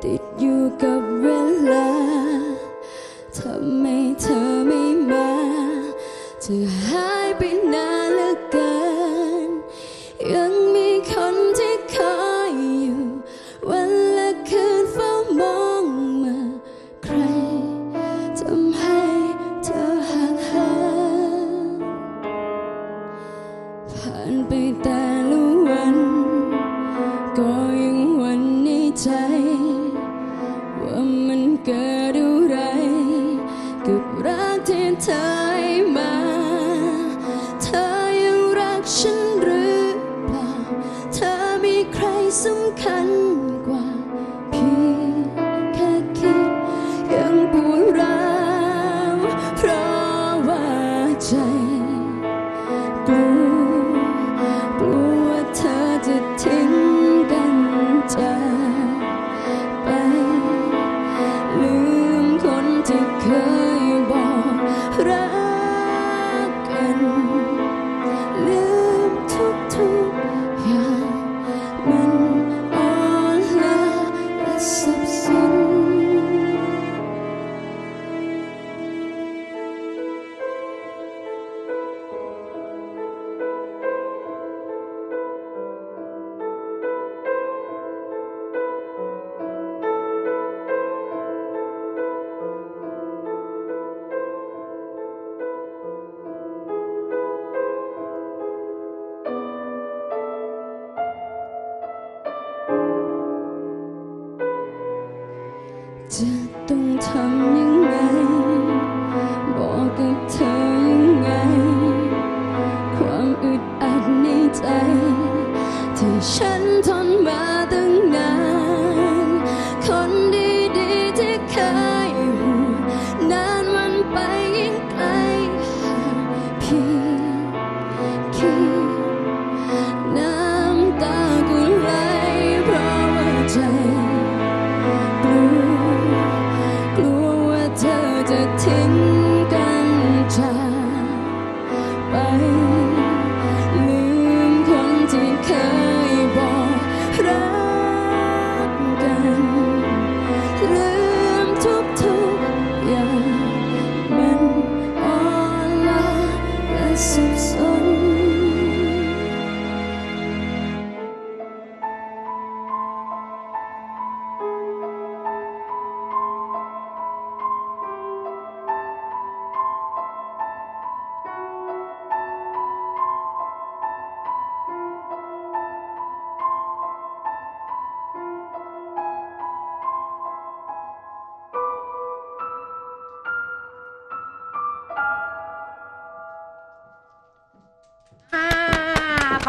Did you? ใคร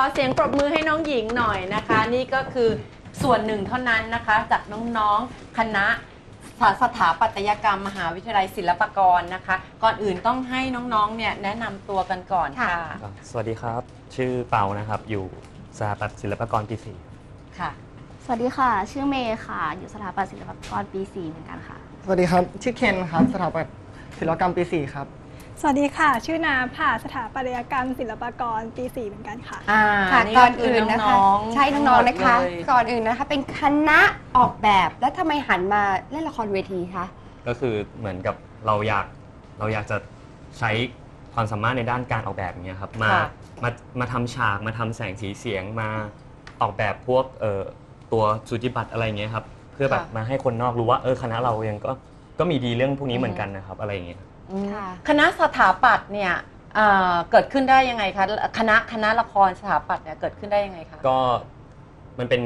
อเสียงปรบมือให้น้องหญิงหน่อยนะคะ นี่ก็คือส่วนหนึ่งเท่านั้นนะคะ จากน้องๆคณะสถาปัตยกรรมมหาวิทยาลัยศิลปากรนะคะ ก่อนอื่นต้องให้น้องๆเนี่ยแนะนำตัวกันก่อนค่ะครับสวัสดีครับ ชื่อเปานะครับ อยู่สถาปัตย์ศิลปากรปีสี่ค่ะ สวัสดีค่ะ ชื่อเมย์ค่ะ อยู่สถาปัตย์ศิลปากรปี 4 เหมือนกันค่ะ สวัสดีครับ ชื่อเคนครับ สถาปัตย์ศิลปกรรมปี 4 ครับ สวัสดีค่ะ ชื่อน้ำค่ะสถาปัตยกรรม ศิลปากรปี4เหมือนกันค่ะ อ่าค่ะนี่ก่อนคือื่นนะคะองๆใช่น้องๆนะคะทั้งหมดเลยก่อนอื่นนะคะเป็นคณะออกแบบแล้วทำไมหันมาเล่นละครเวทีคะก็คือเหมือนกับเราอยากเราอยากจะใช้ความสามารถในด้านการออกแบบอย่างเงี้ยครับมาค่ะมามาทำฉากมาทำแสงสีเสียงมาออกแบบพวกเอ่อตัวสูจิบัตรอะไรเงี้ยครับเพื่อแบบมาให้คนนอกรู้ว่าเออคณะเรายังก็ก็มีดีเรื่องพวกนี้เหมือนกันนะครับอะไรอย่างเงี้ยอืม ค่ะ คณะสถาปัตย์เนี่ยเอ่อเกิดขึ้นได้ยังไงคะคณะคณะละครสถาปัตย์เนี่ยเกิดขึ้นได้ยังไงคะ ก็มันเป็น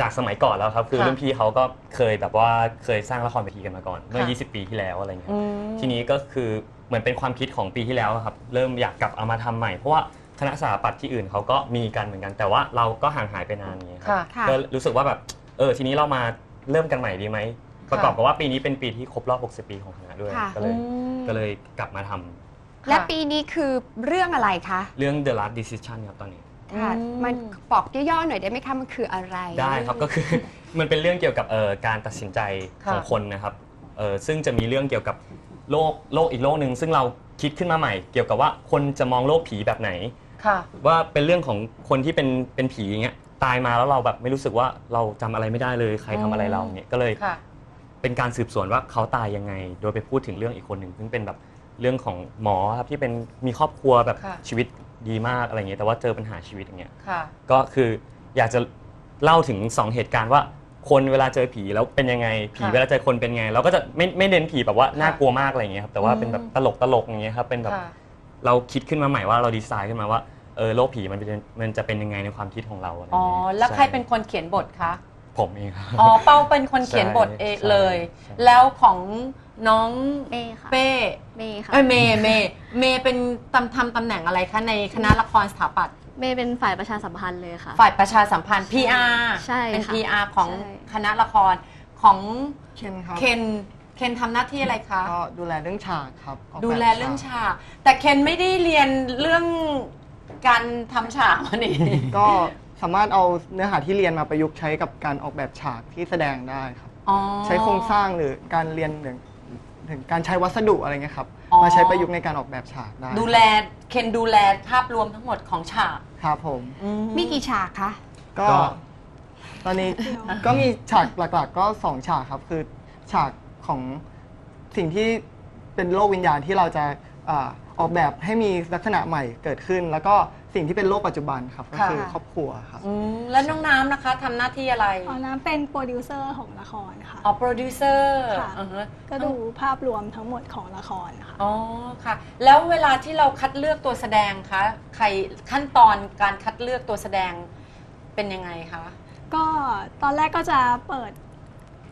จากสมัยก่อนแล้วครับ คือค่ะรุ่นพี่เขาก็เคยแบบว่าเคยสร้างละครเวทีกันมาก่อน เมื่อ ค่ะ 20 ปีที่แล้วอะไรเงี้ย อืม ทีนี้ก็คือเหมือนเป็นความคิดของปีที่แล้วอะครับ เริ่มอยากกลับเอามาทำใหม่ เพราะว่าคณะสถาปัตย์ที่อื่นเขาก็มีกันเหมือนกัน แต่ว่าเราก็ห่างหายไปนานนี้ยครัค่ะบค่ะ ก็รู้สึกว่าแบบเออทีนี้เรามาเริ่มกันใหม่ดีไหมประกอบกับว่าปีนี้เป็นปีที่ครบรอบ 60 ปีของคณะด้วยค่ะ ก็เลย อืม ก็เลยกลับมาทำและปีนี้คือเรื่องอะไรคะเรื่อง The Last Decision ครับตอนนี้ ค่ะอืม มันบอกย่อๆหน่อยได้ไหมคะมันคืออะไร ได้ครับก็คือ มันเป็นเรื่องเกี่ยวกับเอ่อการตัดสินใจของค่ะ คนนะครับเอ่อซึ่งจะมีเรื่องเกี่ยวกับโลกโลกอีกโลกหนึ่งซึ่งเราคิดขึ้นมาใหม่ เกี่ยวกับว่าคนจะมองโลกผีแบบไหน ค่ะ ว่าเป็นเรื่องของคนที่เป็นเป็นผีอย่างเงี้ยตายมาแล้วเราแบบไม่รู้สึกว่าเราจำอะไรไม่ได้เลยใครทำอะไรเราเนี่ยก็เลยค่ะ เป็นการสืบสวนว่าเขาตายยังไง โดยไปพูดถึงเรื่องอีกคนหนึ่งซึ่งเป็นแบบเรื่องของหมอครับที่เป็นมีครอบครัวแบบค่ะ ชีวิตดีมากอะไรเงี้ยแต่ว่าเจอปัญหาชีวิตอย่างเงี้ย ค่ะ ก็คืออยากจะเล่าถึงสองเหตุการณ์ว่าคนเวลาเจอผีแล้วเป็นยังไงผีค่ะเวลาเจอคนเป็นไง เราก็จะไม่ไม่เน้นผีแบบว่าค่ะน่ากลัวมากอะไรเงี้ยครับแต่ว่าอืมเป็นแบบตลกตลกอย่างเงี้ยครับเป็นแบบค่ะ เราคิดขึ้นมาใหม่ว่าเราดีไซน์ขึ้นมาว่าเออโลกผีมันเป็นมันจะเป็นยังไงในความคิดของเราอะไรอ๋อ เงี้ยแล้วใครช่เป็นคนเขียนบทคะ ผมเองครับ อ๋อเป้าเป็นคนเขียนบทเองใช่เลย ใช่ แล้วของน้องเป้ค่ะเป้เมย์ค่ะเอ้ยเมย์เมย์เมย์เป็นตำทำตำแหน่งอะไรคะในคณะละครสถาปัตย์เมย์เป็นฝ่ายประชาสัมพันธ์เลยค่ะ ฝ่ายประชาสัมพันธ์ PR ใช่เป็น ค่ะ PR ของใช่ คณะละครของเคนครับเคนเคนทำหน้าที่อะไรคะ ก็ดูแลเรื่องฉากครับออกแบบดูแลเรื่องฉาก แต่เคนไม่ได้เรียนเรื่องการทำฉากมานี่ ก็ สามารถเอาเนื้อหาที่เรียนมาประยุกต์ใช้กับการออกแบบฉากที่แสดงได้ครับ อ๋อ ใช้โครงสร้างหรือการเรียนถึงถึงการใช้วัสดุอะไรเงี้ยครับอ๋อ มาใช้ประยุกต์ในการออกแบบฉากได้ดูแลเคนดูแลภาพรวมทั้งหมดของฉากครับผมอืมีกี่ฉากคะ ก็ก็ ตอนนี้ ก็มีฉากหลักๆ ก็สองฉากครับคือฉากของสิ่งที่เป็นโลกวิญญาณที่เราจะอา ออกแบบให้มีลักษณะใหม่เกิดขึ้น แล้วก็สิ่งที่เป็นโลกปัจจุบันครับก็คือค่ะ ครอบครัวครับ อืมแล้วน้องน้ำนะคะทำหน้าที่อะไรตอนนั้นเป็นโปรดิวเซอร์ของละครค่ะ อ๋อโปรดิวเซอร์ค่ะอ่าฮะก็ดูภาพรวมทั้งหมดของละครค่ะ อ๋อค่ะ แล้วเวลาที่เราคัดเลือกตัวแสดงคะใครขั้นตอนการคัดเลือกตัวแสดงเป็นยังไงคะ ก็ตอนแรกก็จะเปิด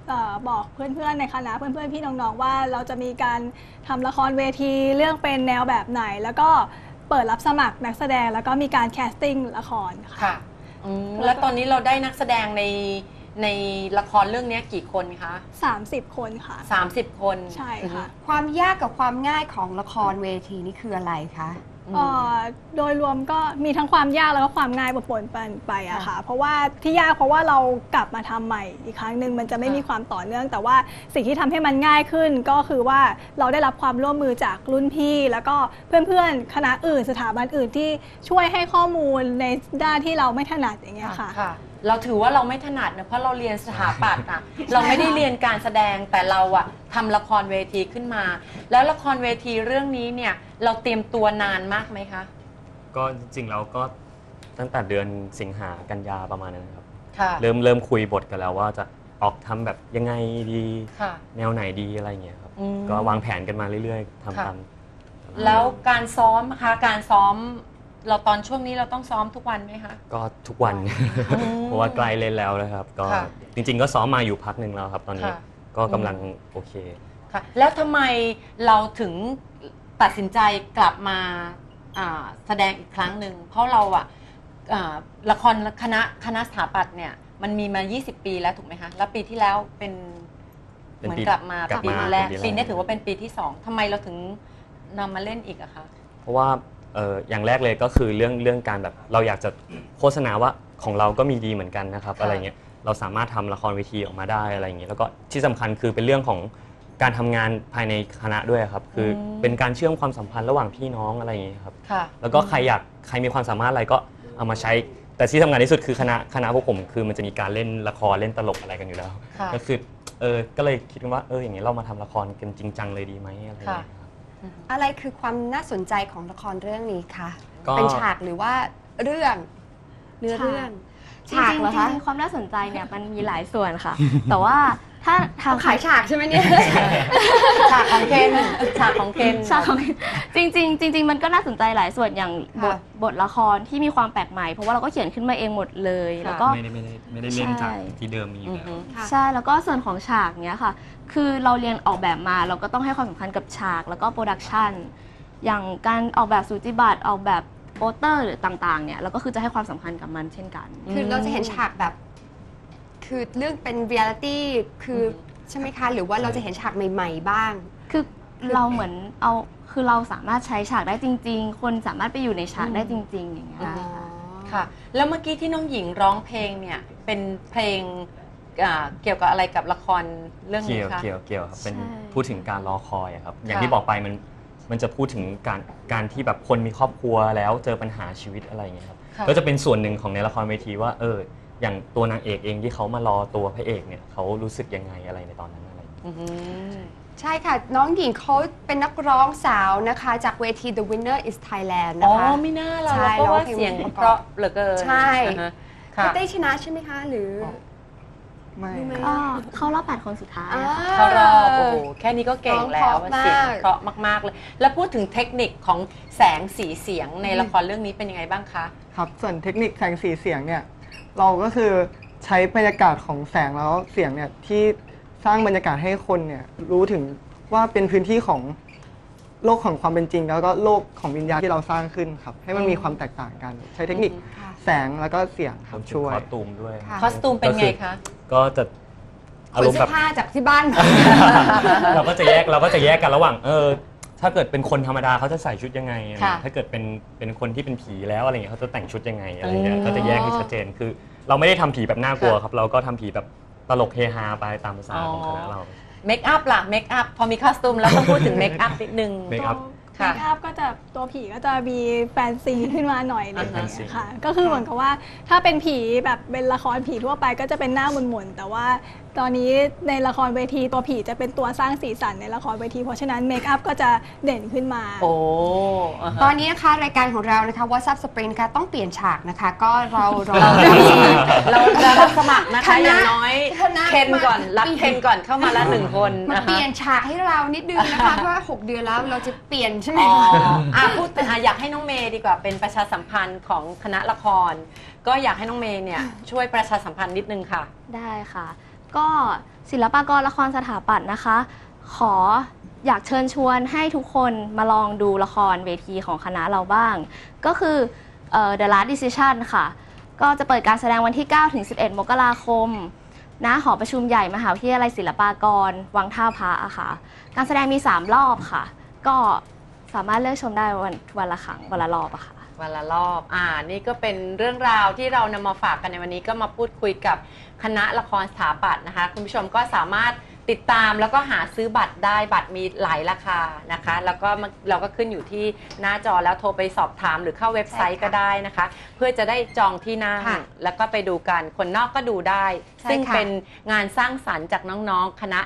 เออบอกเพื่อนๆในคณะเพื่อนๆพี่น้องๆว่าเราจะมีการทำละครเวทีเรื่องเป็นแนวแบบไหน แล้วก็เปิดรับสมัครนักแสดงแล้วก็มีการแคสติ้งละครค่ะ ค่ะอืมแล้วตอนนี้เราได้นักแสดงใน ในละครเรื่องนี้กี่คนคะ 30 คนค่ะ 30 คนใช่ค่ะความยากกับความง่ายของละครเวทีนี่คืออะไรคะอืมเอ่อโดยรวมก็มีทั้งความยากแล้วก็ความง่ายปนๆกันไปอะค่ะ เพราะว่าที่ยากเพราะว่าเรากลับมาทำใหม่อีกครั้งหนึ่งมันจะไม่ค่ะมีความต่อเนื่อง แต่ว่าสิ่งที่ทำให้มันง่ายขึ้นก็คือว่าเราได้รับความร่วมมือจากรุ่นพี่ แล้วก็เพื่อนๆคณะอื่นสถาบันอื่นที่ช่วยให้ข้อมูลในด้านที่เราไม่ถนัดอย่างเงี้ยค่ะ ค่ะ เราถือว่าเราไม่ถนัดนะเพราะเราเรียนสถาปัตย์อะเราไม่ได้เรียนการแสดงแต่เราอะทำละครเวทีขึ้นมา แล้วละครเวทีเรื่องนี้เนี่ย เราเตรียมตัวนานมากไหมคะ ก็จริงๆแล้วก็ตั้งแต่เดือนสิงหากันยาประมาณนั้นนะครับ ค่ะ เริ่มเริ่มคุยบทกันแล้วว่าจะออกทำแบบยังไงดี ค่ะ แนวไหนดีอะไรเงี้ยครับ อืม ก็วางแผนกันมาเรื่อยๆทำค่ะตามแล้วการซ้อมนะคะการซ้อม เราตอนช่วงนี้เราต้องซ้อมทุกวันไหมคะ ก็ทุกวันอืมเพราะว่าใกล้เล่นแล้วนะครับ ก็ค่ะจริง ๆ ก็ซ้อมมาอยู่พักหนึ่งแล้วครับ ตอนนี้ค่ะ ก็กำลังโอเค ค่ะ แล้วทำไมเราถึงตัดสินใจกลับมาอ่าแสดงอีกครั้งหนึ่ง เพราะเราอะอ่าละครคณะคณะสถาปัตย์เนี่ยมันมีมา 20 ปีแล้วถูกไหมคะ แล้วปีที่แล้วเป็นเป็นเหมือนปีกลับมากลับปีมาแรกปีแรก ปีนี้ถือว่าเป็นปีที่สองทำไมเราถึงนำมาเล่นอีกอะคะ เพราะว่าเอ่ออย่างแรกเลยก็คือเรื่องเรื่องการแบบเราอยากจะโฆษณาว่าของเราก็มีดีเหมือนกันนะครับค่ะอะไรเงี้ยเราสามารถทำละครเวทีออกมาได้อะไรเงี้ยแล้วก็ที่สำคัญคือเป็นเรื่องของการทำงานภายในคณะด้วยครับ คืออมเป็นการเชื่อมความสัมพันธ์ระหว่างพี่น้องอะไรอย่างเงี้ยครับค่ะแล้วก็ใครอยากใครมีความสามารถอะไรก็เอามาใช้ แต่ที่ทำงานที่สุดคือคณะคณะพวกผมคือมันจะมีการเล่นละครเล่นตลกอะไรกันอยู่แล้วค่ะก็คือเออก็เลยคิดว่าเอออย่างนี้เรามาทำละครกันจริงจังเลยดีไหมอะไรอย่างเงี้ยครับ อะไรคือความน่าสนใจของละครเรื่องนี้คะก็ เป็นฉากหรือว่าเรื่องเนื้อเรื่อง จริฉากงเหรอๆจคะ ริงๆความน่าสนใจเนี่ยมันมีหลายส่วนค่ะ แต่ว่า ถ้าทาง ขายฉากใช่ไหมเนี่ย ฉากของเคนฉากของเคนฉากของจริงๆจริง ๆ มันก็น่าสนใจหลายส่วนอย่างบทค่ะบทละครที่มีความแปลกใหม่ เพราะว่าเราก็เขียนขึ้นมาเองหมดเลยค่ะแล้วก็ไม่ได้ไม่ได้ไม่ได้เล่นจากใช่ที่เดิมมีอยู่อือแล้วฮึค่ะใช่แล้วก็ส่วนของฉากเนี้ยค่ะ คือเราเรียนออกแบบมาเราก็ต้องให้ความสำคัญกับฉากแล้วก็โปรดักชันอย่างการออกแบบสูจิบัตรออกแบบโปสเตอร์หรือต่างๆเนี่ยเราก็คือจะให้ความสำคัญกับมันเช่นกัน คือเราจะเห็นฉากแบบ คือเรื่องเป็นเรียลิตี้คืออใช่ไหมคะ หรือว่าเราจะเห็นฉากใหม่ ๆ บ้าง คือเราเหมือนเอาคือเราสามารถใช้ฉากได้จริง ๆ คนสามารถไปอยู่ในฉากได้จริง ๆ อย่างเงี้ยอืมค่ะค่ะ แล้วเมื่อกี้ที่น้องหญิงร้องเพลงเนี่ยเป็นเพลงอ่าเกี่ยวกับอะไรกับละครเรื่องนี้เกี่ยวคะเกี่ยวเกี่ยวครับเป็นใช่ พูดถึงการรอคอยอะครับ อย่างค่ะที่บอกไปมันมันจะพูดถึงการการที่แบบคนมีครอบครัวแล้วเจอปัญหาชีวิตอะไรอย่างเงี้ยครับ ค่ะ ก็จะเป็นส่วนหนึ่งของในละครเวทีว่าเออ อย่างตัวนางเอกเองที่เขามารอตัวพระเอกเนี่ยเขารู้สึกยังไงอะไรในตอนนั้นอะไรอย่างเงี้ยอือหือใช่ค่ะ น้องหญิงเขาเป็นนักร้องสาวนะคะ จากเวที The Winner is Thailand อ๋นะอคะ ไม่น่าเราใช่เพราะว่าร้องเพลงเสียงประกอบเพราะเหลือเกินใช่อ่าฮะค่ะ เขาได้ชนะใช่ไหมคะ หรือไม่รู้ไหมก็เข้ารอบแปดคนสุดท้ายอ่าเข้ารอบโอ้โหแค่นี้ก็เก่งแล้วร้องเพราะเสียงมากเพราะมากๆเลย แล้วพูดถึงเทคนิคของแสงสีเสียงในละครเรื่องนี้เป็นยังไงบ้างคะ ครับ ส่วนเทคนิคแสงสีเสียงเนี่ย เราก็คือใช้บรรยากาศของแสงแล้วเสียงเนี่ยที่สร้างบรรยากาศให้คนเนี่ยรู้ถึงว่าเป็นพื้นที่ของโลกของความเป็นจริง แล้วก็โลกของวิญญาณที่เราสร้างขึ้นครับ ให้มันมีความแตกต่างกัน ใช้เทคนิคค่ะแสงแล้วก็เสียงครับช่วย คอสตูมด้วยค่ะคอสตูมเป็นไงคะก็จะขอานรมณ์เสื้แบอบผ้าจากที่บ้านมา เราก็จะแยกเราก็จะแยกกันระหว่างเออ ถ้าเกิดเป็นคนธรรมดาเขาจะใส่ชุดยังไงอะไรค่ะถ้าเกิดเป็นเป็นคนที่เป็นผีแล้วอะไรเงี้ยเขาจะแต่งชุดยังไงอะไรเงี้อืยมก็จะแยกให้ชัดเจนคือ เราไม่ได้ทำผีแบบน่ากลัวครับ เราก็ทำผีแบบตลกเฮฮาไปตามภาษาของคณะเรา เมคอัพล่ะเมคอัพพอมีคอสตูมแล้วต้องพูดถึงเมคอัพนิดนึง เมคอัพเมคอัพก็จะตัวผีก็จะมีแฟนซีขึ้นมาหน่อยหนึงแฟนซีค่ะ ก็คือเหมือนกับว่าถ้าเป็นผีแบบเป็นละครผีทั่วไปก็จะเป็นหน้าหมุนๆแต่ว่า ตอนนี้ในละครเวทีตัวผีจะเป็นตัวสร้างสีสันในละครเวที เพราะฉะนั้นเมคอัพก็จะเด่นขึ้นมา โอ้อ่าตอฮะ นนี้นะคะรายการของเรานะคะ WhatsApp Spring นะคะต้องเปลี่ยนฉากนะคะ ก็เราเรา เราจะรับสมัครนะคะคณะอย่างน้อยคณะเคนก่อนมารับเคนก่อนเข้ามาละหนึ่งคนมานะคะเปลี่ยนฉากให้เรานิดนึงนะคะเพราะว่า6เดือนแล้วเราจะเปลี่ยนใช่ไหมอ๋อคะ อะพูดถึงอะอยากให้น้องเมย์ดีกว่าเป็นประชาสัมพันธ์ของคณะละคร ก็อยากให้น้องเมย์เนี่ยช่วยประชาสัมพันธ์นิดนึงค่ะ ได้ค่ะ ก็ศิลปากรละครสถาปัตย์นะคะ ขออยากเชิญชวนให้ทุกคนมาลองดูละครเวทีของคณะเราบ้าง ก็คือออ The Last Decision ค่ะ ก็จะเปิดการแสดงวันที่ 9 ถึง 11 มกราคมณหอประชุมใหญ่มหาวิทยาลัยศิลปากร วังท่าพระอะค่ะ การแสดงมี 3 รอบค่ะ ก็สามารถเลือกชมได้วันวันละครั้งวันละรอบอะค่ะ วันละรอบ อ่า นี่ก็เป็นเรื่องราวที่เรานำมาฝากกันในวันนี้ก็มาพูดคุยกับคณะละครสถาปัตย์นะคะ คุณผู้ชมก็สามารถติดตามแล้วก็หาซื้อบัตรได้บัตรมีหลายราคานะคะ แล้วก็มันเราก็ขึ้นอยู่ที่หน้าจอแล้วโทรไปสอบถามหรือเข้าเว็บไซต์ใช่ค่ะก็ได้นะคะ เพื่อจะได้จองที่นั่งค่ะแล้วก็ไปดูกันคนนอกก็ดูได้ใช่ซึ่งค่ะ เป็นงานสร้างสรรค์จากน้องๆคณะ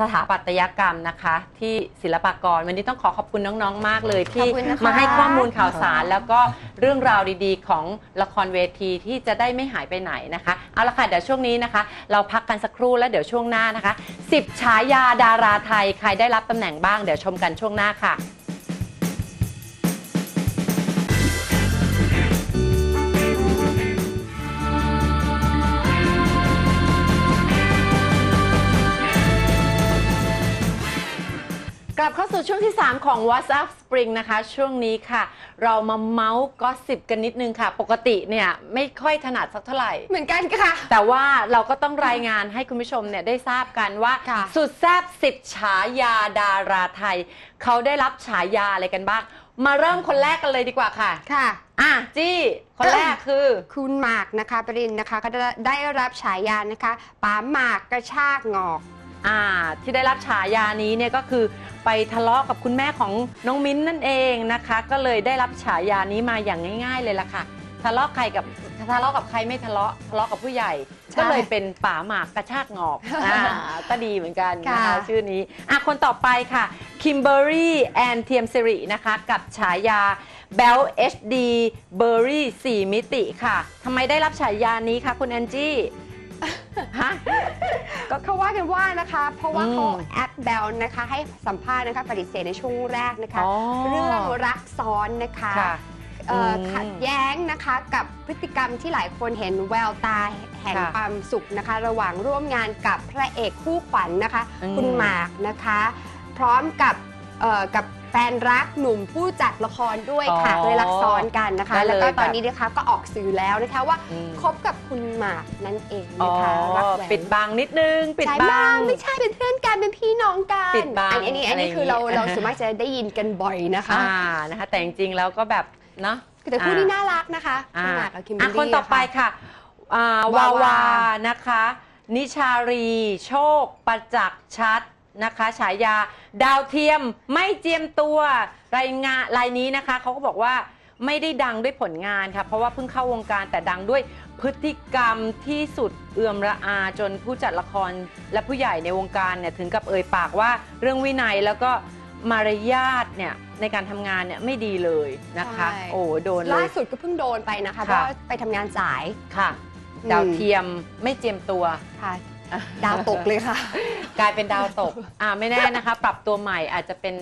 สถาปัตยกรรมนะคะ ที่ศิลปากร วันนี้ต้องขอขอบคุณน้องๆ มากเลย ที่ขอบคุณนะคะ มาให้ข้อมูลข่าวสาร แล้วก็เรื่องราวดีๆ ของละครเวทีที่จะได้ไม่หายไปไหนนะคะ เอาละค่ะ เดี๋ยวช่วงนี้นะคะ เราพักกันสักครู่แล้วเดี๋ยวช่วงหน้านะคะ 10 ฉายาดาราไทย ใครได้รับตำแหน่งบ้าง เดี๋ยวชมกันช่วงหน้าค่ะ ลับเข้าสู่ช่วงที่ 3 ของ WhatsApp Spring นะคะ ช่วงนี้ค่ะ เรามาเมาส์ก็สิบกันนิดนึงค่ะ ปกติเนี่ยไม่ค่อยถนัดสักเท่าไหร่ เหมือนกันค่ะ แต่ว่าเราก็ต้องรายงานให้คุณผู้ชมเนี่ยได้ทราบกันว่า ค่ะสุดแซบสิบฉายาดาราไทย เขาได้รับฉายาอะไรกันบ้าง มาเริ่มคนแรกกันเลยดีกว่าค่ะ ค่ะ อะจี้คนแรกคือ คุณหมากนะคะปรินนะคะก็ได้ได้รับฉายานะคะป๋าหมากกระชากงอก อ่าที่ได้รับฉายานี้เนี่ยก็คือไปทะเลาะกับคุณแม่ของน้องมิ้นนั่นเองนะคะ ก็เลยได้รับฉายานี้มาอย่างง่าย ๆ เลยล่ะค่ะ ทะเลาะใครกับทะเลาะกับใครไม่ทะเลาะทะเลาะกับผู้ใหญ่ใช่ก็เลยเป็นป่าหมากกระชากงอกอ่าก็ดีเหมือนกันนะคะค่ะ ชื่อนี้อะคนต่อไปค่ะคิมเบอรี่แอนเทียมซิรินะคะกับฉายา b e l HD b e r r y 4 มิติค่ะทำไมได้รับฉายานี้คะคุณแอนจี้ ฮะ ก็เขาว่ากันว่านะคะ เพราะว่าอืมเขาแอปแบลนะคะ ให้สัมภาษณ์นะคะปฏิเสธในช่วงแรกนะคะ อ๋อเรื่องรักซ้อนนะคะค่ะเอ่ออมขัดแย้งนะคะกับพฤติกรรมที่หลายคนเห็นแววตาแห่งค่ะความสุขนะคะ ระหว่างร่วมงานกับพระเอกคู่ขวัญนะคะ อืมคุณหมากนะคะ พร้อมกับเอ่อกับแฟนรักหนุ่มผู้จัดละครด้วยค่ะอ๋อเลยรักซ้อนกันนะคะ ก็เลยแล้วก็ตอนแบบนี้นะคะก็ออกสื่อแล้วนะคะว่าอืม คบกับคุณหมากนั่นเองอ๋อนะคะรักแหวนปิดบังนิดนึง ปิดใช่บับ้างงไม่ใช่เป็นเพื่อนกันเป็นพี่น้องกันปิดบังอันนี้อันนี้อะไรคือเราอย่างงี้ เราสามารถจะได้ยินกันบ่อยนะคะ อ่านะคะ แต่จริงๆแล้วก็แบบเนาะแต่คู่อ่านี้น่ารักนะคะอ่าคุณหมากกับคิมเบออะรรี่คนต่อไปะ ค่ะอ่าวาวาวา วานะคะ นิชารี โชค ประจักษ์ชัด นะคะฉายาดาวเทียมไม่เจียมตัวรายงานรายนี้นะคะเขาก็บอกว่าไม่ได้ดังด้วยผลงานค่ะเพราะว่าเพิ่งเข้าวงการแต่ดังด้วยพฤติกรรมที่สุดเอื่อมระอาจนผู้จัดละครและผู้ใหญ่ในวงการเนี่ยถึงกับเอ่ยปากว่าเรื่องวินัยแล้วก็มารยาทเนี่ยในการทำงานเนี่ยไม่ดีเลยนะคะใช่โอ้โดนเลล่ายสุดก็เพิ่งโดนไปนะคะเพค่ะราะว่าไปทำงานสายค่ะอืมดาวเทียมไม่เจียมตัวค่ะ ดาวตกเลยค่ะ กลายเป็นดาวตก อ่าไม่แน่นะคะ ปรับตัวใหม่อาจจะเป็น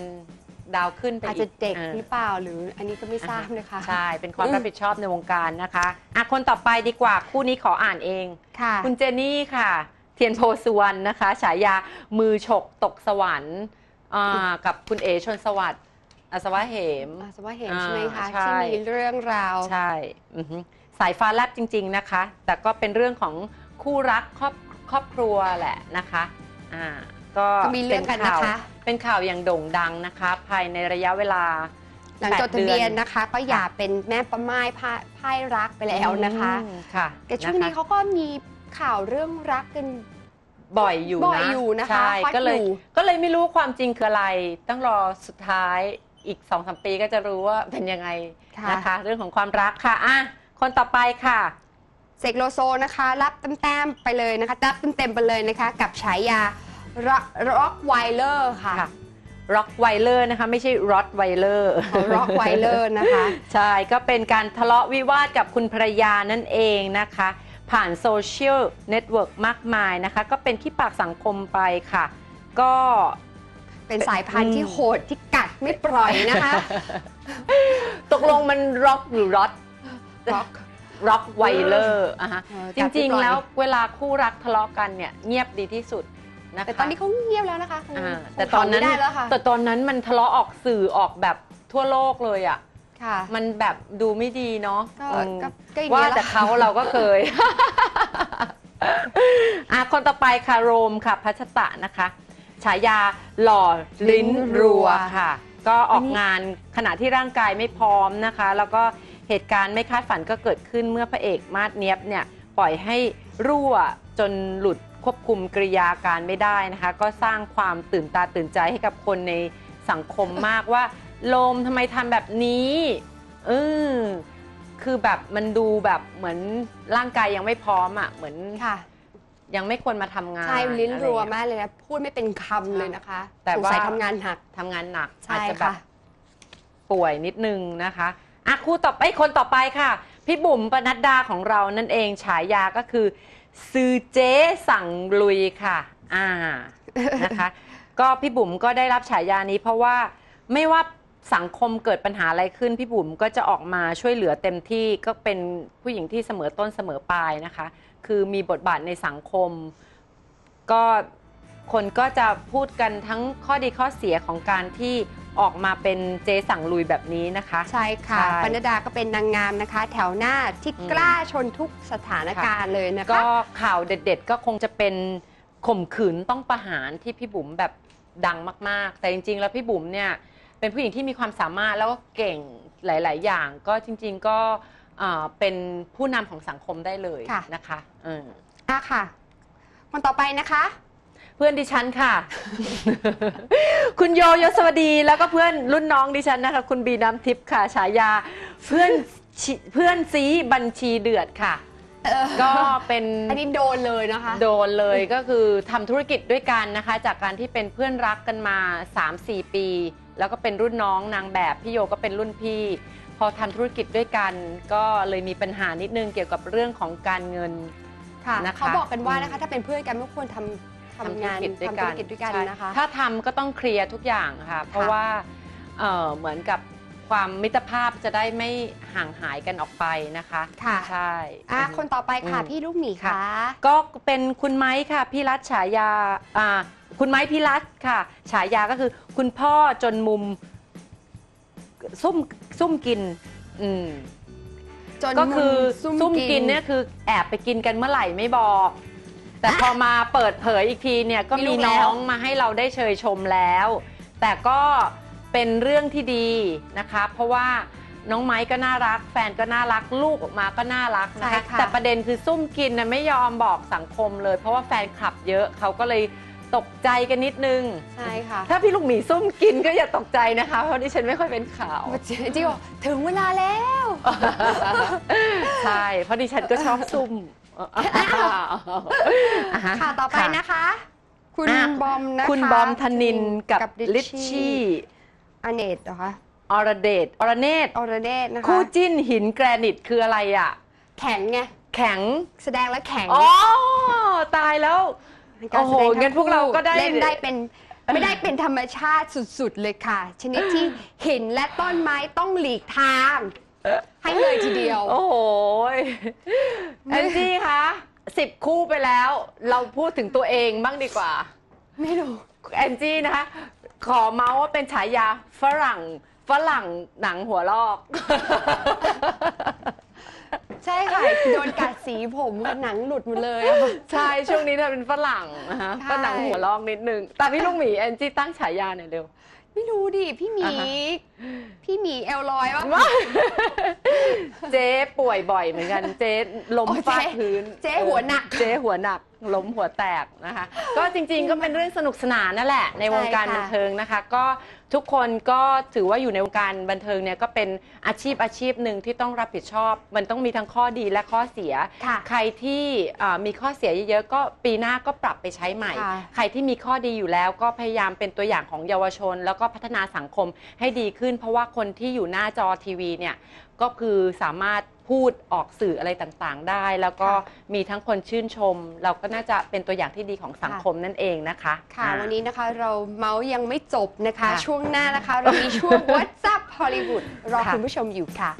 ดาวขึ้นไปอาจอีจะกเด็กอ่าหรือเปล่าหรืออันนี้ก็ไม่ทราบนะคะ ใช่ เป็นความรับผิดชอบในวงการนะคะอะคนต่อไปดีกว่าคู่นี้ขออ่านเองค่ะคุณเจนี่ค่ะ เทียนโพสุวรรณนะคะ ฉายามือฉกตกสวรรค์อ่ากับคุณเอชนสวัสดิ์อัศวะเหมอาสว่าเห็นใช่ไหมคะอ่าใช่ที่มีเรื่องราวใช่อือฮึสายฟ้าแลบจริง ๆนะคะ แต่ก็เป็นเรื่องของคู่รักครอบ ครอบครัวแหละนะคะอ่าก็ก็มีเรื่องกันนะคะ เป็นข่าวอย่างโด่งดังนะคะ ภายในระยะเวลาหลังจดแปทะเบียนดือนะคะ ก็อย่าเป็นแม่ประไม้พ่ายพ่ายรักไปแล้วนะคะอืมค่ะแต่ช่วงนี้ะคะเขาก็มีข่าวเรื่องรักกันบ่อยอยู่นะบ่อยอยู่นะคะใช่ฮอตก็เลยอยู่ก็เลยไม่รู้ความจริงคืออะไร ต้องรอสุดท้ายอีกสองสามปีก็จะรู้ว่าเป็นยังไงค่ะนะคะ เรื่องของความรักค่ะอะคนต่อไปค่ะ เสกโลโซนะคะ รับแต้มๆไปเลยนะคะรับเต็มๆไปเลยนะคะกับฉายาร็อกไวเลอร์ค่ะค่ะ ร็อกไวเลอร์นะคะไม่ใช่รอดไวเลอร์ร็อกไวเลอร์นะคะ ใช่ก็เป็นการทะเลาะวิวาทกับคุณภรรยานั่นเองนะคะ ผ่านโซเชียลเน็ตเวิร์กมากมายนะคะ ก็เป็นที่ปากสังคมไปค่ะ ก็ เป็นสายพันธุ์ที่โหดที่กัดไม่ปล่อยนะคะ ตกลงมันร็อกหรือรอดร็อก ร็อกไวเลอร์อะฮะเออจกัดไม่ริง ปล่อยๆแล้วเวลาคู่รักทะเลาะกันเนี่ยเงียบดีที่สุดนะคะ แต่ตอนนี้เขาเงียบแล้วนะคะคงอ่าคงแต่ตอนนั้นทำไม่ได้แล้วค่ะแต่ตอนนั้นมันทะเลาะออกสื่อออกแบบทั่วโลกเลยอะ ค่ะ มันแบบดูไม่ดีเนาะก็อืมก็ก็อย่างว่าเงี้ยแหแต่ละเขาเราก็เคย อะคนต่อไปค่ะโรมค่ะ พัชตะนะคะ ฉายาหล่อลิ้นรัวค่ะ ก็ออกงานขณะที่ร่างกายไม่พร้อมนะคะ แล้วก็ เหตุการณ์ไม่คาดฝันก็เกิดขึ้นเมื่อพระเอกมาดเนียบเนี่ยปล่อยให้รั่วจนหลุดควบคุมกริยาการไม่ได้นะคะ ก็สร้างความตื่นตาตื่นใจให้กับคนในสังคมมากว่าโลมทำไมทำแบบนี้เออคือแบบมันดูแบบเหมือนร่างกายยังไม่พร้อมอะเหมือนค่ะ ยังไม่ควรมาทำงานใช่ลิ้นรัวอะไรอย่างเงี้ยมากเลยนะพูดไม่เป็นคำเลยนะคะ แต่สงว่าสัยทำงานหนัก ทำงานหนักใช่อาจจะแบบค่ะ ป่วยนิดนึงนะคะ อะคู่ต่อไปคนต่อไปค่ะ พี่บุ๋มปนัดดาของเรานั่นเองฉายาก็คือซือเจ๊สั่งลุยค่ะ อ่านะคะ ก็พี่บุ๋มก็ได้รับฉายานี้เพราะว่าไม่ว่าสังคมเกิดปัญหาอะไรขึ้น พี่บุ๋มก็จะออกมาช่วยเหลือเต็มที่ก็เป็นผู้หญิงที่เสมอต้นเสมอปลายนะคะ คือมีบทบาทในสังคม ก็คนก็จะพูดกันทั้งข้อดีข้อเสียของการที่ ออกมาเป็นเจสั่งลุยแบบนี้นะคะ ใช่ค่ะใช่ ปนดดาก็เป็นนางงามนะคะ แถวหน้าที่อืมกล้าชนทุกสถานการณ์เลยนะคะ ก็ข่าวเด็ด ๆ ก็คงจะเป็นข่มขืนต้องประหารที่พี่บุ๋มแบบดังมาก ๆ แต่จริง ๆ แล้วพี่บุ๋มเนี่ยเป็นผู้หญิงที่มีความสามารถแล้วก็เก่งหลาย ๆ อย่าง ก็จริง ๆ ก็เอ่อเป็นผู้นำของสังคมได้เลยค่ะ นะคะเออ อะค่ะ คนต่อไปนะคะ เพื่อนดิฉันค่ะ คุณโยยศวดีแล้วก็เพื่อนรุ่นน้องดิฉันนะคะ คุณบีน้ำทิพย์ค่ะฉายาเพื่อนชิเพื่อนซีบัญชีเดือดค่ะก็เป็นอันนี้โดนเลยนะคะ โดนเลยก็คือทำธุรกิจด้วยกันนะคะ จากการที่เป็นเพื่อนรักกันมา 3-4 ปี แล้วก็เป็นรุ่นน้องนางแบบพี่โยก็เป็นรุ่นพี่ พอทำธุรกิจด้วยกัน ก็เลยมีปัญหานิดนึงเกี่ยวกับเรื่องของการเงิน ค่ะนะคะเขาบอกกันว่าอืมนะคะ ถ้าเป็นเพื่อนกันไม่ควรทำ ทำงานธุรกิจด้วยทำธุกัรนกิจด้วยกันใช่นะคะ ถ้าทำก็ต้องเคลียร์ทุกอย่างค่ะ เพราะว่าเอ่อเหมือนกับความมิตรภาพจะได้ไม่ห่างหายกันออกไปนะคะค่ะ ใช่ อะอือฮึคนต่อไปค่ะอืม พี่ลูกหมีค่ะค่ะก็เป็นคุณไม้ค่ะพี่รัฐฉายาอ่าคุณไม้พี่รัฐค่ะ ฉายาก็คือ คุณพ่อจนมุมซุ่มซุ่มกินอืม จนก็คือซุ่ซุ่มมกิกินนเนี่ยคือแอบไปกินกันเมื่อไหร่ไม่บอก แต่พอมาเปิดเผยอีกทีเนี่ยก็มีลูมีกแล้ว น้องมาให้เราได้เชยชมแล้ว แต่ก็เป็นเรื่องที่ดีนะคะ เพราะว่าน้องไม้ก็น่ารัก แฟนก็น่ารักลูกออกมาก็น่ารักนะคะใช่ค่ะ แต่ประเด็นคือซุ่มกินนะไม่ยอมบอกสังคมเลย เพราะว่าแฟนคลับเยอะเขาก็เลยตกใจกันนิดนึง ใช่ค่ะถ้าพี่ลูกหมีซุ่มกินก็อย่าตกใจนะคะ เพราะดิฉันไม่ค่อยเป็นข่าว จิบอกถึงเวลาแล้ว ใช่ เพราะดิฉันก็ชอบซุ่ม อะฮค่ะต่อไปนะคะ คุณอะ บอมนะคะคุณบอมธนินกับลิชชี่อเนตเหรอคะอรเดชอรเนตอรเดตนะคะคู่จิ้นหินแกรนิตคืออะไรอะ แข็งไงแข็ง แสดงแล้วแข็งอ๋อ ตายแล้ว เป็นการโอ้โหทั้งั้นพวกเราก็ได้ เล่นได้เป็นไม่ได้เป็นธรรมชาติสุดๆเลยค่ะ ชนิดที่หินและต้นไม้ต้องหลีกทาง ให้เลยทีเดียว โอ้โหยแอนจี้คะสิบคู่ไปแล้ว เราพูดถึงตัวเองบ้างดีกว่าไม่รู้แอนจี้นะคะ ขอเมาส์ว่าเป็นฉายาฝรั่ง ฝรั่งหนังหัวลอก ใช่ค่ะ โดนกัดสีผมกับหนังหลุดหมดเลยอะค่ะ ใช่ช่วงนี้เธอเป็นฝรั่งนะคะใช่ ก็หนังหัวลอกนิดนึง แต่พี่ลูกหมีแอนจี้ตั้งฉายาหน่อยเร็ว ไม่รู้ดิ พี่หมี อ่าฮะพี่หมีเอลลอยว่า เจ๊ป่วยบ่อยเหมือนกัน เจ๊ล้มโอ้เจ๊ฟาดพื้นเจ๊หัวหนัก เจ๊หัวหนัก ล้มหัวแตกนะคะ ก็จริงๆก็เป็นเรื่องสนุกสนานนั่นแหละ ในวงการใช่ค่ะ บันเทิงนะคะ ก็ทุกคนก็ถือว่าอยู่ในวงการบันเทิงเนี่ยก็เป็นอาชีพอาชีพหนึ่งที่ต้องรับผิดชอบ มันต้องมีทั้งข้อดีและข้อเสีย ค่ะ ใครที่อ่ามีข้อเสียเยอะๆ ก็ปีหน้าก็ปรับไปใช้ใหม่ ค่ะใครที่มีข้อดีอยู่แล้วก็พยายามเป็นตัวอย่างของเยาวชน แล้วก็พัฒนาสังคมให้ดีขึ้น เพราะว่าคนที่อยู่หน้าจอทีวีเนี่ยก็คือสามารถ พูดออกสื่ออะไรต่างๆ ได้ แล้วก็มีทั้งคนชื่นชม เราก็น่าจะเป็นตัวอย่างที่ดีของสังคมนั่นเองนะคะค่ะอ่าวันนี้นะคะเราเมาส์ยังไม่จบนะคะค่ะช่วงหน้านะคะ เรามีช่วง What's Up Hollywood รอค่ะคุณผู้ชมอยู่ค่ะ